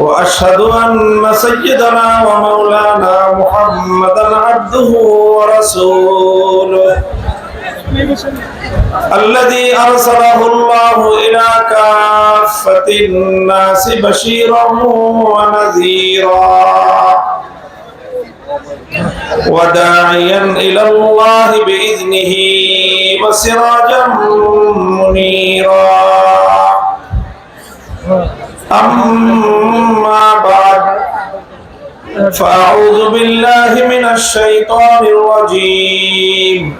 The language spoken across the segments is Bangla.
وأشهد أن سيدنا ومولانا محمدا عبده ورسوله. الذي أرسله الله إلى كافة الناس بشيرا ونذيرا. وداعيا إلى الله بإذنه وسراجا منيرا. أما فأعوذ بالله من الشيطان الرجيم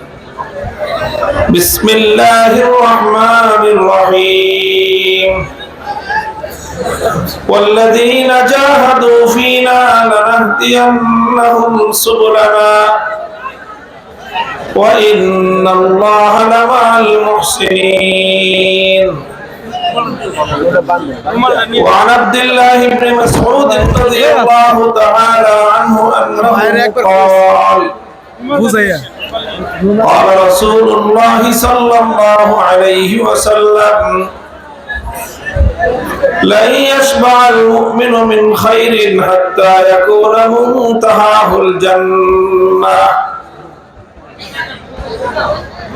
بسم الله الرحمن الرحيم والذين جاهدوا فينا لنهدينهم سبلنا وإن الله لمع المحسنين وعن عبد الله بن مسعود رضي الله تعالى عنه أنه قال قال رسول الله صلى الله عليه وسلم لن يشبع المؤمن من خير حتى يكون منتهاه الجنة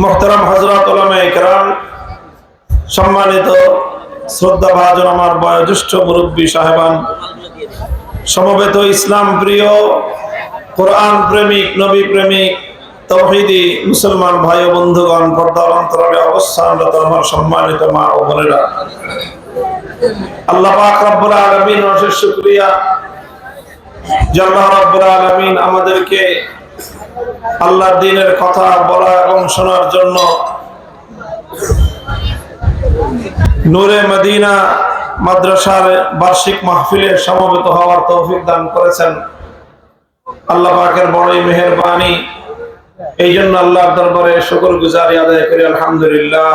মোহতারাম হজরত ইকরাম, সম্মানিত শ্রদ্ধা ভাজন আমার বয়োজ্যেষ্ঠ মুরব্বী সাহেবান, সমবেত ইসলাম প্রিয় কোরআন প্রেমিক, নবী প্রেমিক, তৌহিদি মুসলমান ভাই বন্ধুগণ, পর্দার অন্তরালে অবস্থানরত আমার সম্মানিত মা ও বোনেরা। আল্লাহ পাক আলামিন অশেষ শুকরিয়া। যে আল্লাহ আলামিন আমাদেরকে আল্লাহ দিনের কথা বলা এবং শোনার জন্য নূরে মদিনা মাদ্রাসার বার্ষিক মাহফিলে সমবেত হওয়ার তৌফিক দান করেছেন আল্লাহ পাকের বড়ই মেহরবানি। এই জন্য আল্লাহর দরবারে শুকর গুজারি আদায় করি, আলহামদুলিল্লাহ।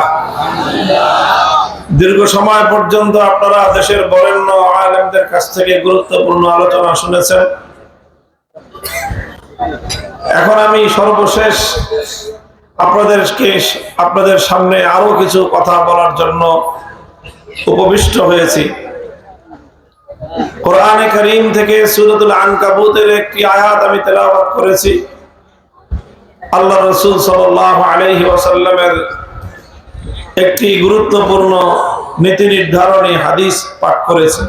দীর্ঘ সময় পর্যন্ত আপনারা দেশের বরেণ্য আলেমদের কাছ থেকে গুরুত্বপূর্ণ আলোচনা শুনেছেন। এখন আমি সর্বশেষ আপনাদেরকে আপনাদের সামনে আরও কিছু কথা বলার জন্য উপবিষ্ট হয়েছি। কোরআনে করিম থেকে সুরতুল আনকাবুতের একটি আয়াত আমি তেলাওয়াত করেছি। আল্লাহ রসুল সাল্লাহ আলহি ওয়াসাল্লামের একটি গুরুত্বপূর্ণ নীতি নির্ধারণী হাদিস পাঠ করেছি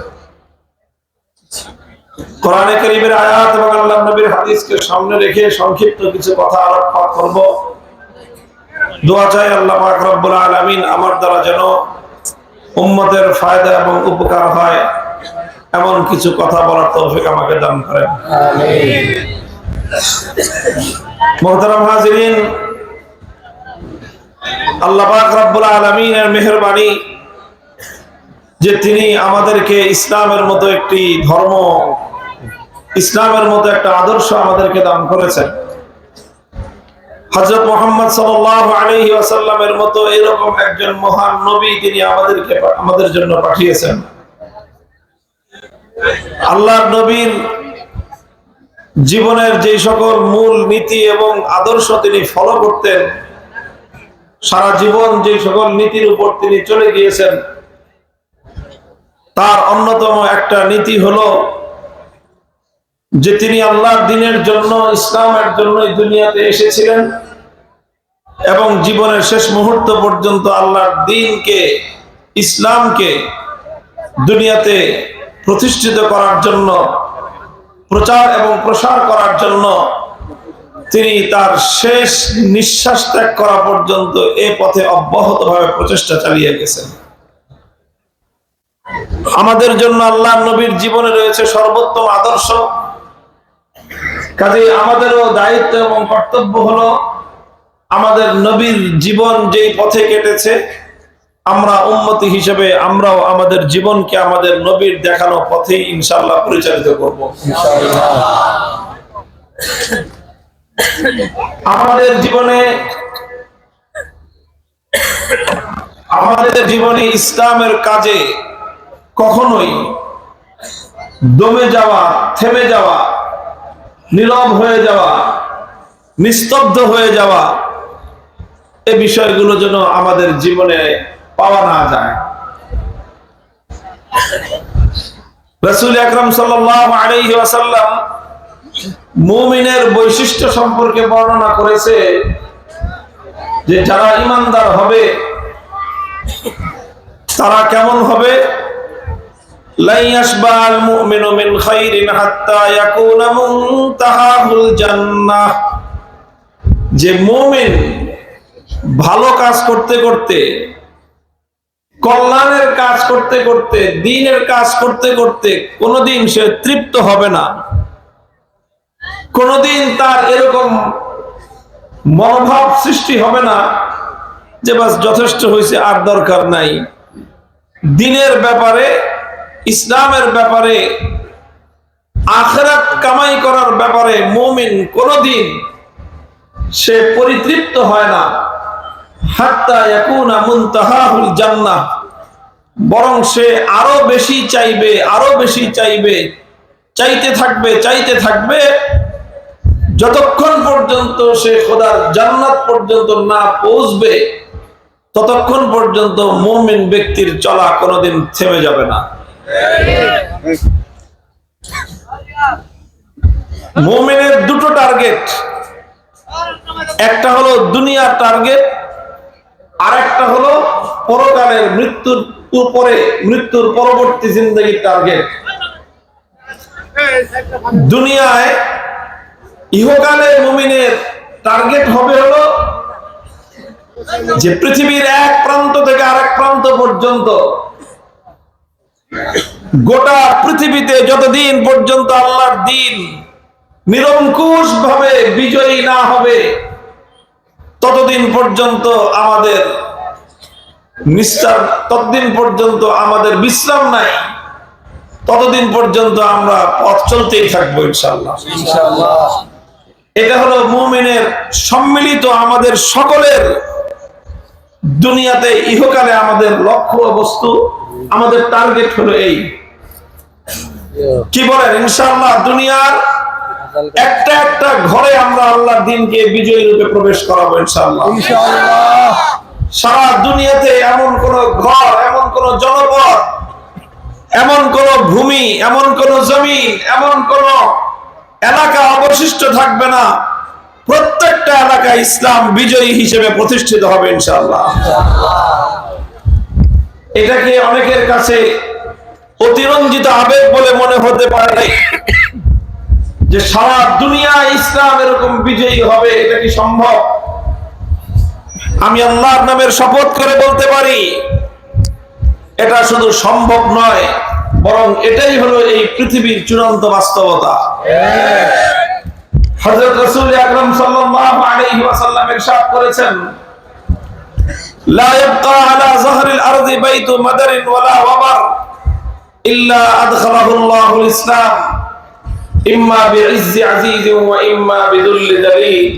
কোরআনে করিমের আয়াত এবং আল্লাহ নবীর হাদিসকে সামনে রেখে সংক্ষিপ্ত কিছু কথা আলোকপাত করব। দোয়া চাই আল্লাহ পাক রব্বুল আলামিন আমার দ্বারা যেন উম্মতের ফায়দা এবং উপকার হয়। এমন কিছু কথা বলার তৌফিক আমাকে দান করেন। মোহতারাম হাজিরিন, আল্লাহ পাক রব্বুল আলামিনের মেহেরবানি যে তিনি আমাদেরকে ইসলামের মতো একটি ধর্ম ইসলামের মতো একটা আদর্শ আমাদেরকে দান করেছেন। হজরত মোহাম্মদ আসাল্লামের মতো এরকম একজন মহান নবী তিনি আমাদেরকে আমাদের জন্য পাঠিয়েছেন। আল্লাহ নবীর জীবনের যে সকল মূল নীতি এবং আদর্শ তিনি ফলো করতেন, সারা জীবন যে সকল নীতির উপর তিনি চলে গিয়েছেন, তার অন্যতম একটা নীতি হলো যে তিনি আল্লাহর দিনের জন্য, ইসলামের জন্য এই দুনিয়াতে এসেছিলেন এবং জীবনের শেষ মুহূর্ত পর্যন্ত আল্লাহর দিনকে, ইসলামকে দুনিয়াতে প্রতিষ্ঠিত করার জন্য, প্রচার এবং প্রসার করার জন্য তিনি তার শেষ নিঃশ্বাস ত্যাগ করা পর্যন্ত এ পথে অব্যাহতভাবে প্রচেষ্টা চালিয়ে গেছেন। আমাদের জন্য আল্লাহ নবীর জীবনে রয়েছে সর্বোত্তম আদর্শ। কাজে আমাদেরও দায়িত্ব এবং কর্তব্য হলো আমাদের নবীর জীবন যেই পথে কেটেছে, আমরা উন্মতি হিসেবে আমরাও আমাদের জীবনকে আমাদের নবীর দেখানো পথেই ইনশাল্লাহ পরিচালিত করব। আমাদের জীবনে আমাদের জীবনে ইসলামের কাজে কখনোই দমে যাওয়া, থেমে যাওয়া নীরব হয়ে যাওয়া, নিস্তব্ধ হয়ে যাওয়া, এ বিষয়গুলো যেন আমাদের জীবনে পাওয়া না যায়। রসুল আকরম সাল্লাম মুমিনের বৈশিষ্ট্য সম্পর্কে বর্ণনা করেছে যে যারা ইমানদার হবে, তারা কেমন হবে? لا يشبع المؤمن من خير حتى يكون منتهاه الجنة যে মুমিন ভালো কাজ করতে করতে কল্যাণের কাজ করতে করতে দিনের কাজ করতে করতে কোনোদিন সে তৃপ্ত হবে না কোনোদিন তার এরকম মনোভাব সৃষ্টি হবে না যে বাস যথেষ্ট হয়েছে আর দরকার নাই দিনের ব্যাপারে ইসলামের ব্যাপারে, আখরাত কামাই করার ব্যাপারে মুমিন কোনদিন সে পরিতৃপ্ত হয় না। হাত্তা ইয়াকুনা মুনতাহাহুল জান্নাহ। বরং সে আরও বেশি চাইবে, আরও বেশি চাইবে, চাইতে থাকবে চাইতে থাকবে, যতক্ষণ পর্যন্ত সে খোদার জান্নাত পর্যন্ত না পৌঁছবে, ততক্ষণ পর্যন্ত মুমিন ব্যক্তির চলা কোনোদিন থেমে যাবে না। মুমিনের দুটো টার্গেট একটা হলো দুনিয়ার টার্গেট আর একটা হলো পরকালের মৃত্যুর উপরে, মৃত্যুর পরবর্তী জিন্দগির টার্গেট দুনিয়ায় ইহকালে মুমিনের টার্গেট হবে হলো যে পৃথিবীর এক প্রান্ত থেকে আরেক প্রান্ত পর্যন্ত গোটা পৃথিবীতে যতদিন পর্যন্ত আল্লাহর দিন নিরঙ্কুশ ভাবে বিজয়ী না হবে ততদিন পর্যন্ত আমাদের নিষ্ঠার ততদিন পর্যন্ত আমাদের বিশ্রাম নাই ততদিন পর্যন্ত আমরা পথ চলতেই থাকব ইনশাল্লাহ এটা হলো মুমিনের সম্মিলিত আমাদের সকলের দুনিয়াতে ইহকালে আমাদের লক্ষ্য বস্তু। আমাদের টার্গেট হলো এই। কি বলেন ইনশাআল্লাহ দুনিয়ার একটা একটা ঘরে আমরা আল্লাহর দিনকে বিজয়ী রূপে প্রবেশ করাবো ইনশাআল্লাহ। সারা দুনিয়াতে এমন কোন ঘর এমন কোন জনপদ এমন কোন ভূমি এমন কোন জমিন এমন কোন এলাকা অবশিষ্ট থাকবে না। প্রত্যেকটা এলাকা ইসলাম বিজয়ী হিসেবে প্রতিষ্ঠিত হবে ইনশাআল্লাহ। এটাকে অনেকের কাছে অতিরঞ্জিত আবেগ বলে মনে হতে পারে যে সারা দুনিয়া ইসলাম এরকম বিজয়ী হবে, এটা কি সম্ভব? আমি আল্লাহর নামের শপথ করে বলতে পারি, এটা শুধু সম্ভব নয়, বরং এটাই হলো এই পৃথিবীর চূড়ান্ত বাস্তবতা। হযরত রাসূল আকরাম সাল্লাল্লাহু আলাইহি ওয়াসাল্লাম ইরশাদ করেছেন لا يبقى على ظهر الأرض بيت مدر ولا وبر إلا أدخله الله الإسلام إما بعز عزيز وإما بذل ذليل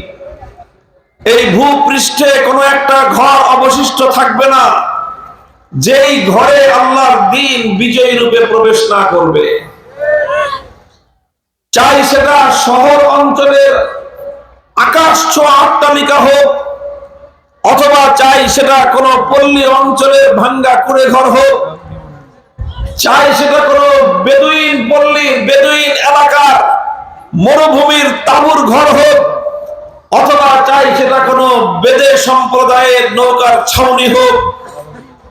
এই ভূপৃষ্ঠে কোনো একটা ঘর অবশিষ্ট থাকবে না যেই ঘরে আল্লাহর দিন বিজয়ী রূপে প্রবেশ না করবে সেটা শহর অঞ্চলের আকাশ ছোঁয়া অট্টালিকা হোক অথবা চাই সেটা কোনো পল্লী অঞ্চলের ভাঙ্গা কুড়ে ঘর হোক। চাই সেটা কোনো বেদুইন পল্লী, বেদুইন এলাকার মরুভূমির তাবুর ঘর হোক। অথবা চাই সেটা কোনো বেদে সম্প্রদায়ের নৌকার ছাউনি হোক।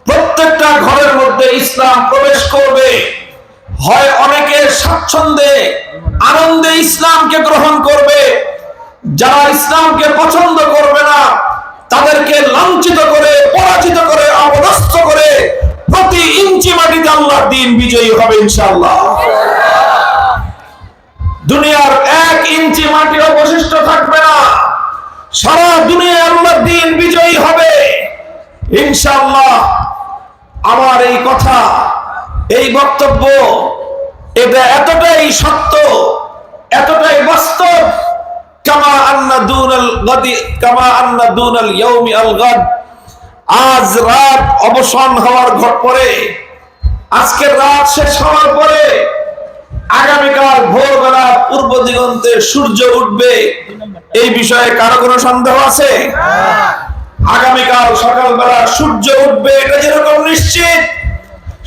প্রত্যেকটা ঘরের মধ্যে ইসলাম প্রবেশ করবে। হয় অনেকে স্বাচ্ছন্দ্যে, আনন্দে ইসলামকে গ্রহণ করবে। যারা ইসলামকে পছন্দ করবে তাদেরকে লাঞ্ছিত করে, পরাজিত করে অবদস্থ করে প্রতি ইঞ্চি মাটিতে আল্লাহর দিন বিজয়ী হবে ইনশাআল্লাহ। দুনিয়ার এক ইঞ্চি মাটি অবশিষ্ট থাকবে না। সারা দুনিয়া আল্লাহর দিন বিজয়ী হবে। ইনশাআল্লাহ, আমার এই কথা, এই বক্তব্য এটা এতটাই সত্য, এতটাই বাস্তব কামা আজ রাত অবসান হওয়ার ঘর পরে, আজকের রাত শেষ হওয়ার পরে, আগামীকাল ভোরবেলা পূর্ব দিগন্তে সূর্য উঠবে। এই বিষয়ে কারও কোনো সন্দেহ আছে? আগামীকাল সকালবেলা সূর্য উঠবে, এটা যেরকম নিশ্চিত।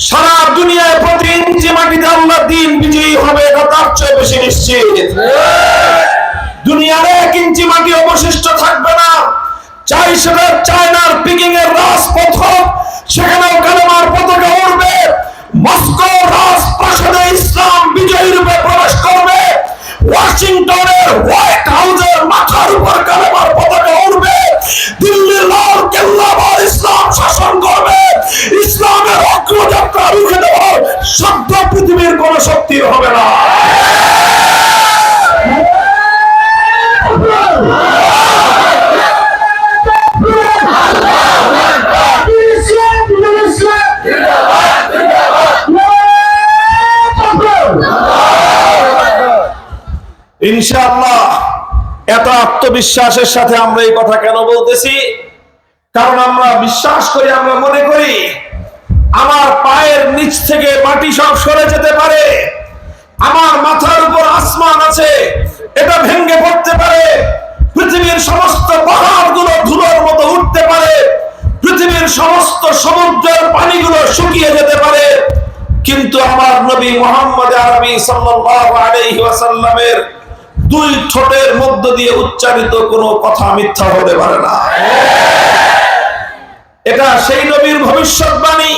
সারা দুনিয়ায় প্রতি ইঞ্চি মাটিতে আল্লাহ দিন বিজয়ী হবে, এটা তার চেয়ে বেশি নিশ্চিত। দুনিয়ার এক ইঞ্চি মাটি অবশিষ্ট থাকবে না। চাই সেটা চায়নার পিকিং এর রাজপথ হোক সেখানেও কালেমার পতাকা উড়বে। মস্কো রাজপ্রাসাদে ইসলাম বিজয়ী রূপে প্রবেশ করবে। ওয়াশিংটনের হোয়াইট হাউসের মাথার উপর কালেমার পতাকা উড়বে। দিল্লির লাল কেল্লা আবার ইসলাম শাসন করবে। ইসলামের অগ্রযাত্রা রুখে দেওয়ার শব্দ পৃথিবীর কোন শক্তির হবে না। ইনশাআল্লাহ এত আত্মবিশ্বাসের সাথে আমরা এই কথা কেন বলতেছি? কারণ আমরা বিশ্বাস করি, আমরা মনে করি আমার পায়ের নিচ থেকে মাটি সব সরে যেতে পারে, আমার মাথার উপর আসমান আছে, এটা ভেঙে পড়তে পারে, পৃথিবীর সমস্ত পাহাড়গুলো ধুলোর মতো উঠতে পারে, পৃথিবীর সমস্ত সমুদ্রের পানিগুলো শুকিয়ে যেতে পারে। কিন্তু আমার নবী মোহাম্মদ আরবি সাল্লাল্লাহু আলাইহি ওয়াসাল্লামের দুই ঠোঁটের মধ্য দিয়ে উচ্চারিত কোনো কথা মিথ্যা হতে পারে না। এটা সেই নবীর ভবিষ্যৎবাণী।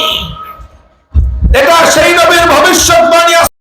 এটা সেই নবীর ভবিষ্যৎবাণী